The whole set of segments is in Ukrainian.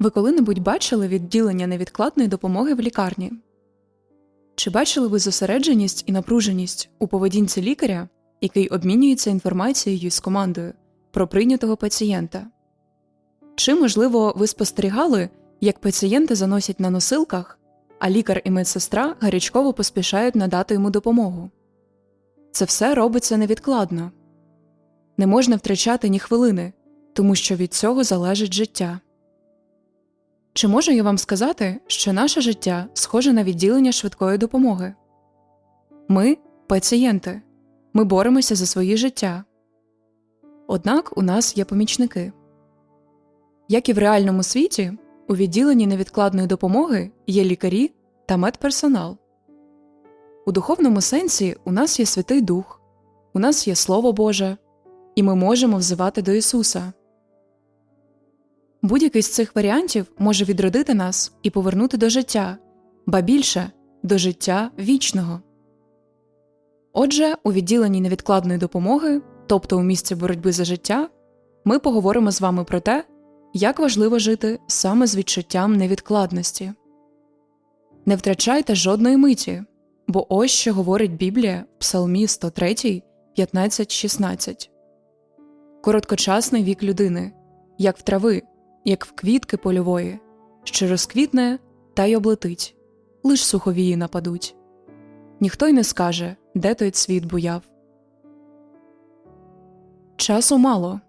Ви коли-небудь бачили відділення невідкладної допомоги в лікарні? Чи бачили ви зосередженість і напруженість у поведінці лікаря, який обмінюється інформацією з командою про прийнятого пацієнта? Чи, можливо, ви спостерігали, як пацієнта заносять на носилках, а лікар і медсестра гарячково поспішають надати йому допомогу? Це все робиться невідкладно. Не можна втрачати ні хвилини, тому що від цього залежить життя. Чи можу я вам сказати, що наше життя схоже на відділення швидкої допомоги? Ми пацієнти, ми боремося за свої життя. Однак у нас є помічники. Як і в реальному світі, у відділенні невідкладної допомоги є лікарі та медперсонал. У духовному сенсі у нас є Святий Дух, у нас є Слово Боже, і ми можемо взивати до Ісуса. Будь-який з цих варіантів може відродити нас і повернути до життя, ба більше до життя вічного. Отже, у відділенні невідкладної допомоги, тобто у місці боротьби за життя, ми поговоримо з вами про те, як важливо жити саме з відчуттям невідкладності. Не втрачайте жодної миті, бо ось що говорить Біблія в Псалмі 103, 15, 16. Короткочасний вік людини, як в трави, як в квітки польової, що розквітне та й облетить, лиш суховії нападуть. Ніхто й не скаже, де той цвіт буяв. Часу мало,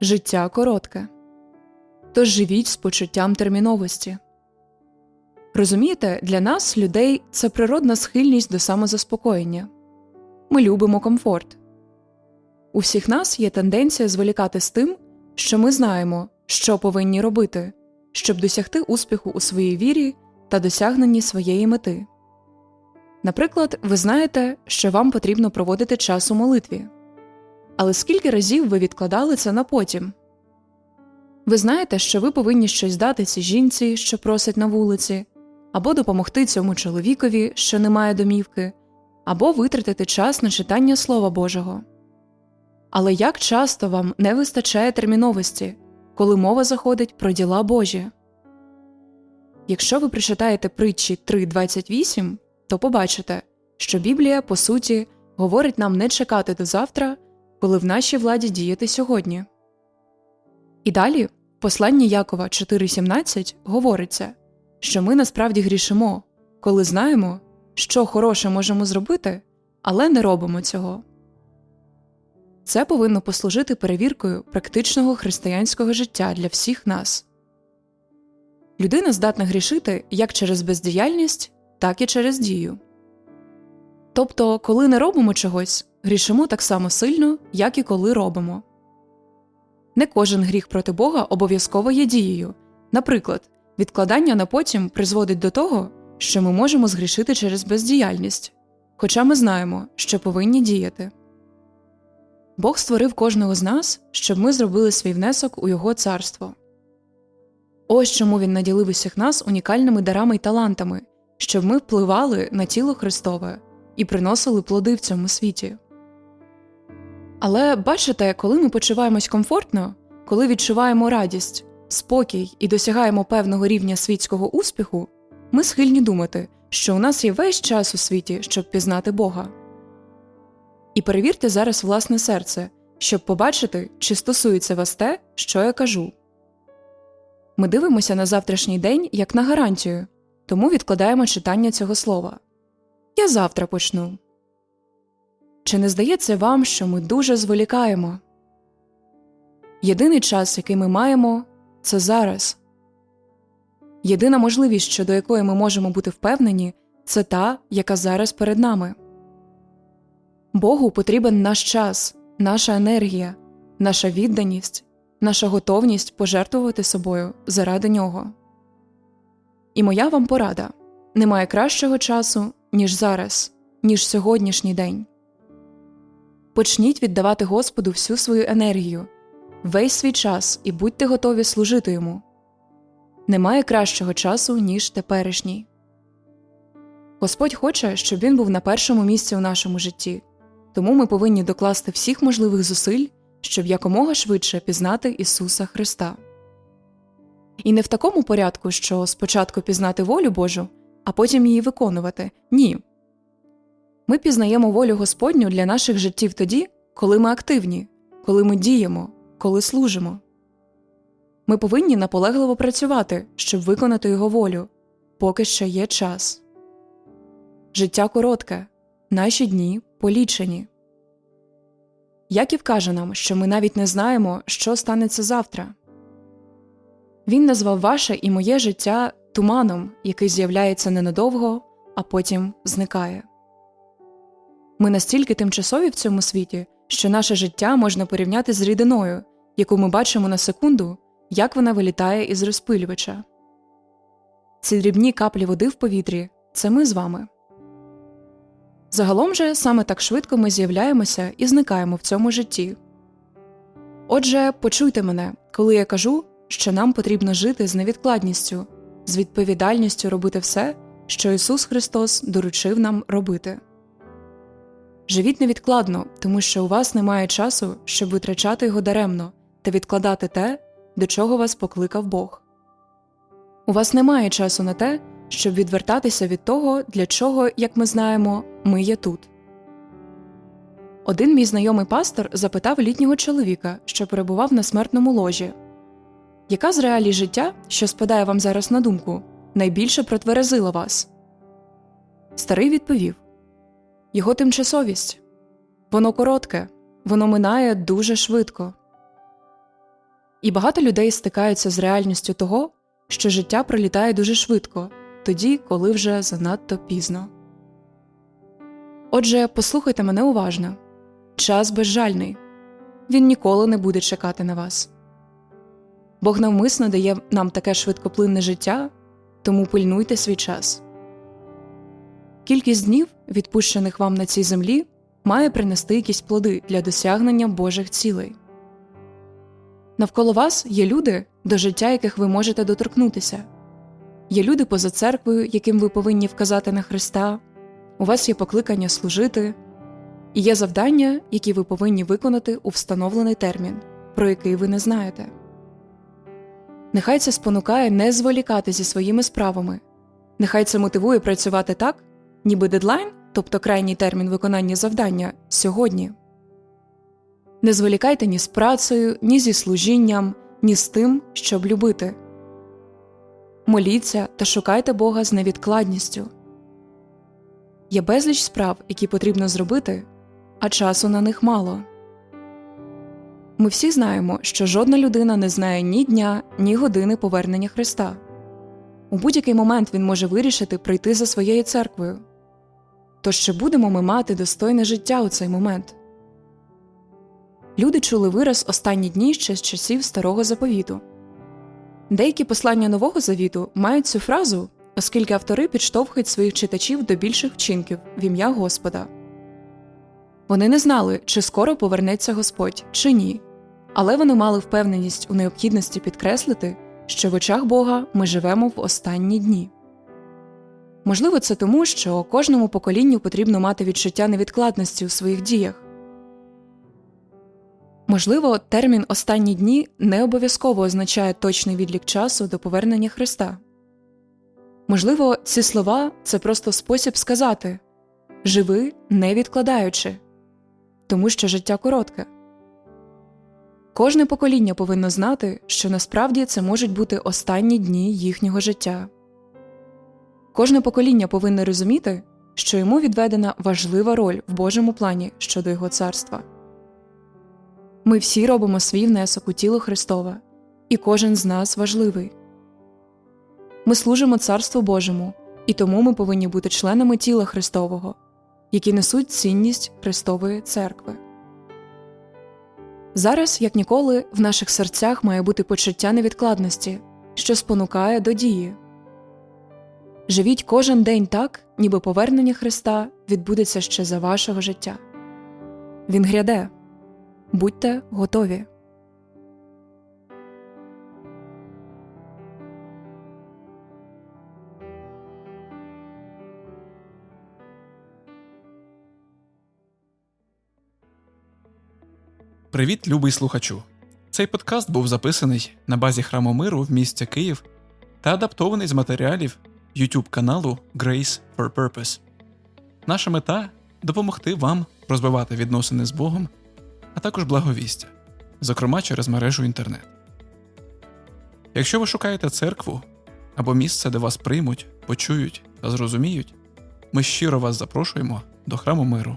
життя коротке. Тож живіть з почуттям терміновості. Розумієте, для нас, людей, це природна схильність до самозаспокоєння. Ми любимо комфорт. У всіх нас є тенденція зволікати з тим, що ми знаємо, що повинні робити, щоб досягти успіху у своїй вірі та досягненні своєї мети. Наприклад, ви знаєте, що вам потрібно проводити час у молитві. Але скільки разів ви відкладали це на потім? Ви знаєте, що ви повинні щось дати цій жінці, що просить на вулиці, або допомогти цьому чоловікові, що не має домівки, або витратити час на читання Слова Божого. Але як часто вам не вистачає терміновості, коли мова заходить про діла Божі? Якщо ви прочитаєте притчі 3.28, то побачите, що Біблія, по суті, говорить нам не чекати до завтра, коли в нашій владі діяти сьогодні. І далі, в посланні Якова 4.17 говориться, що ми насправді грішимо, коли знаємо, що хороше можемо зробити, але не робимо цього. Це повинно послужити перевіркою практичного християнського життя для всіх нас. Людина здатна грішити як через бездіяльність, так і через дію. Тобто, коли не робимо чогось, грішимо так само сильно, як і коли робимо. Не кожен гріх проти Бога обов'язково є дією. Наприклад, відкладання на потім призводить до того, що ми можемо згрішити через бездіяльність, хоча ми знаємо, що повинні діяти. Бог створив кожного з нас, щоб ми зробили свій внесок у Його царство. Ось чому він наділив усіх нас унікальними дарами й талантами, щоб ми впливали на тіло Христове і приносили плоди в цьому світі. Але бачите, коли ми почуваємось комфортно, коли відчуваємо радість, спокій і досягаємо певного рівня світського успіху, ми схильні думати, що у нас є весь час у світі, щоб пізнати Бога. І перевірте зараз власне серце, щоб побачити, чи стосується вас те, що я кажу. Ми дивимося на завтрашній день як на гарантію, тому відкладаємо читання цього слова. Я завтра почну. Чи не здається вам, що ми дуже зволікаємо? Єдиний час, який ми маємо, це зараз. Єдина можливість, щодо якої ми можемо бути впевнені, це та, яка зараз перед нами. Богу потрібен наш час, наша енергія, наша відданість, наша готовність пожертвувати собою заради нього. І моя вам порада немає кращого часу, ніж зараз, ніж сьогоднішній день. Почніть віддавати Господу всю свою енергію, весь свій час і будьте готові служити йому. Немає кращого часу, ніж теперішній. Господь хоче, щоб він був на першому місці у нашому житті, тому ми повинні докласти всіх можливих зусиль, щоб якомога швидше пізнати Ісуса Христа. І не в такому порядку, що спочатку пізнати волю Божу, а потім її виконувати. Ні. Ми пізнаємо волю Господню для наших життів тоді, коли ми активні, коли ми діємо, коли служимо. Ми повинні наполегливо працювати, щоб виконати його волю, поки ще є час. Життя коротке, наші дні полічені. Яків каже нам, що ми навіть не знаємо, що станеться завтра. Він назвав ваше і моє життя туманом, який з'являється ненадовго, а потім зникає. Ми настільки тимчасові в цьому світі, що наше життя можна порівняти з рідиною, яку ми бачимо на секунду, як вона вилітає із розпилювача. Ці дрібні каплі води в повітрі це ми з вами. Загалом же саме так швидко ми з'являємося і зникаємо в цьому житті. Отже, почуйте мене, коли я кажу, що нам потрібно жити з невідкладністю, з відповідальністю робити все, що Ісус Христос доручив нам робити. Живіть невідкладно, тому що у вас немає часу, щоб витрачати його даремно та відкладати те, до чого вас покликав Бог. У вас немає часу на те, щоб відвертатися від того, для чого, як ми знаємо, ми є тут. Один мій знайомий пастор запитав літнього чоловіка, що перебував на смертному ложі Яка з реалій життя, що спадає вам зараз на думку, найбільше протверезила вас? Старий відповів Його тимчасовість. Воно коротке, воно минає дуже швидко. І багато людей стикаються з реальністю того, що життя пролітає дуже швидко, тоді, коли вже занадто пізно. Отже, послухайте мене уважно час безжальний він ніколи не буде чекати на вас. Бог навмисно дає нам таке швидкоплинне життя, тому пильнуйте свій час. Кількість днів, відпущених вам на цій землі, має принести якісь плоди для досягнення Божих цілей. Навколо вас є люди, до життя яких ви можете доторкнутися, є люди поза церквою, яким ви повинні вказати на Христа, у вас є покликання служити, і є завдання, які ви повинні виконати у встановлений термін, про який ви не знаєте. Нехай це спонукає не зволікати зі своїми справами, нехай це мотивує працювати так, ніби дедлайн, тобто крайній термін виконання завдання, сьогодні. Не зволікайте ні з працею, ні зі служінням, ні з тим, щоб любити. Моліться та шукайте Бога з невідкладністю. Є безліч справ, які потрібно зробити, а часу на них мало. Ми всі знаємо, що жодна людина не знає ні дня, ні години повернення Христа. У будь-який момент він може вирішити прийти за своєю церквою. Тож чи будемо ми мати достойне життя у цей момент? Люди чули вираз останні дні ще з часів старого заповіту. Деякі послання Нового Завіту мають цю фразу, оскільки автори підштовхують своїх читачів до більших вчинків в ім'я Господа. Вони не знали, чи скоро повернеться Господь, чи ні, але вони мали впевненість у необхідності підкреслити, що в очах Бога ми живемо в останні дні. Можливо, це тому, що кожному поколінню потрібно мати відчуття невідкладності у своїх діях. Можливо, термін останні дні не обов'язково означає точний відлік часу до повернення Христа. Можливо, ці слова це просто спосіб сказати живи, не відкладаючи, тому що життя коротке. Кожне покоління повинно знати, що насправді це можуть бути останні дні їхнього життя. Кожне покоління повинно розуміти, що йому відведена важлива роль в Божому плані щодо його царства. Ми всі робимо свій внесок у тіло Христове, і кожен з нас важливий. Ми служимо Царству Божому, і тому ми повинні бути членами тіла Христового, які несуть цінність Христової церкви. Зараз, як ніколи, в наших серцях має бути почуття невідкладності, що спонукає до дії. Живіть кожен день так, ніби повернення Христа відбудеться ще за вашого життя. Він гряде. Будьте готові. Привіт, любий слухачу! Цей подкаст був записаний на базі храму миру в місті Київ та адаптований з матеріалів YouTube каналу Grace for Purpose. Наша мета допомогти вам розвивати відносини з Богом, а також благовістя, зокрема через мережу інтернет. Якщо ви шукаєте церкву або місце, де вас приймуть, почують та зрозуміють, ми щиро вас запрошуємо до храму миру.